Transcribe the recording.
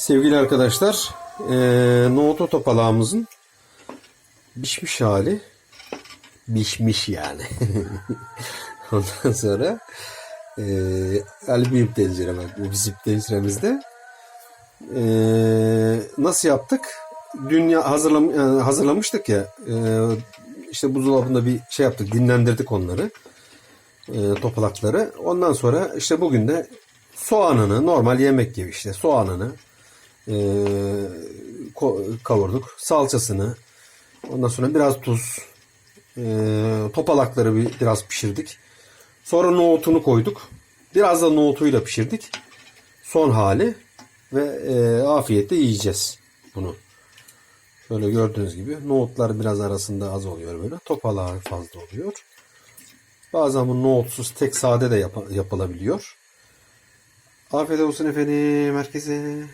Sevgili arkadaşlar, eee nohutu topalağımızın pişmiş hali. Pişmiş yani. Ondan sonra Ali büyük tencere bu bizim tenceremizde. Eee, nasıl yaptık? Dün ya hazırlam yani hazırlamıştık ya. eee, işte buzdolabında bir şey yaptık, dinlendirdik onları. Eee, topalakları. Ondan sonra işte bugün de soğanını normal yemek gibi işte soğanını ko- kavurduk. Salçasını ondan sonra biraz tuz eee, topalakları bir, biraz pişirdik. Sonra nohutunu koyduk. Biraz da nohutuyla pişirdik. Son hali ve eee afiyetle yiyeceğiz bunu. Şöyle gördüğünüz gibi nohutlar biraz arasında az oluyor böyle. Topalağı fazla oluyor. Bazen bu nohutsuz tek sade de yap- yapılabiliyor. Afiyet olsun efendim herkese.